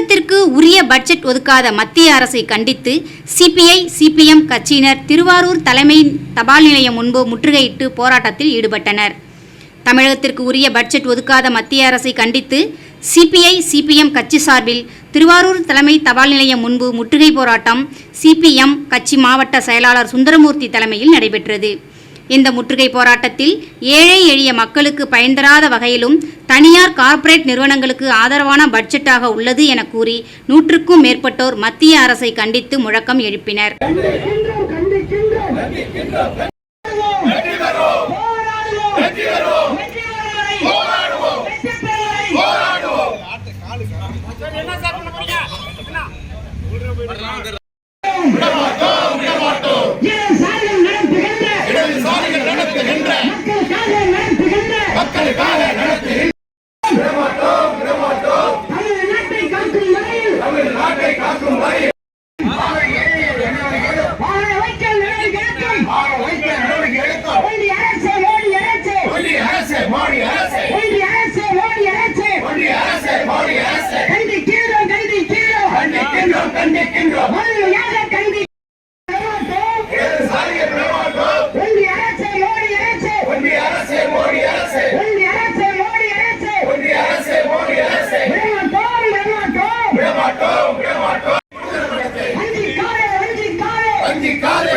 தமிழகத்திற்கு உரிய பட்ஜெட் ஒதுக்காத மத்திய அரசை கண்டித்து சிபிஐ சிபிஎம் கட்சியினர் திருவாரூர் தலைமை தபால் நிலையம் முன்பு முற்றுகையிட்டு போராட்டத்தில் ஈடுபட்டனர். தமிழகத்திற்கு உரிய பட்ஜெட் ஒதுக்காத மத்திய அரசை கண்டித்து சிபிஐ சிபிஎம் கட்சி சார்பில் திருவாரூர் தலைமை தபால் நிலையம் முன்பு முற்றுகை போராட்டம் சிபிஎம் கட்சி மாவட்ட செயலாளர் சுந்தரமூர்த்தி தலைமையில் நடைபெற்றது. இந்த முற்றுகை போராட்டத்தில் ஏழை எளிய மக்களுக்கு பயன் தராத வகையிலும் தனியார் கார்ப்பரேட் நிறுவனங்களுக்கு ஆதரவான பட்ஜெட்டாக உள்ளது என கூறி நூற்றுக்கும் மேற்பட்டோர் மத்திய அரசை கண்டித்து முழக்கம் எழுப்பினர். என்ன சார் பண்ண போறீங்க மோடி அரசு. மோடி அரசு மோடி அரசு. மோடி அரசு மோடி அரசு. கண்டிக்கிறோம் கண்டிக்கிறோம் கண்டிக்கின்றோம் கண்டிக்கின்றோம். முழுமையாக கண்டி சாரிய பிரமாட்டம் ஒன்றி அரசு மோடி அரசு ஒன்றி அரசு. மோடி அரசு ஒன்றி அரசு. மோடி அரசு ஒன்றி அரசு. மோடி அரசு விடமாட்டோம் விடமாட்டோம் விடமாட்டோம் விடமாட்டோம் வஞ்சி காலே வஞ்சி காலே வஞ்சி காலே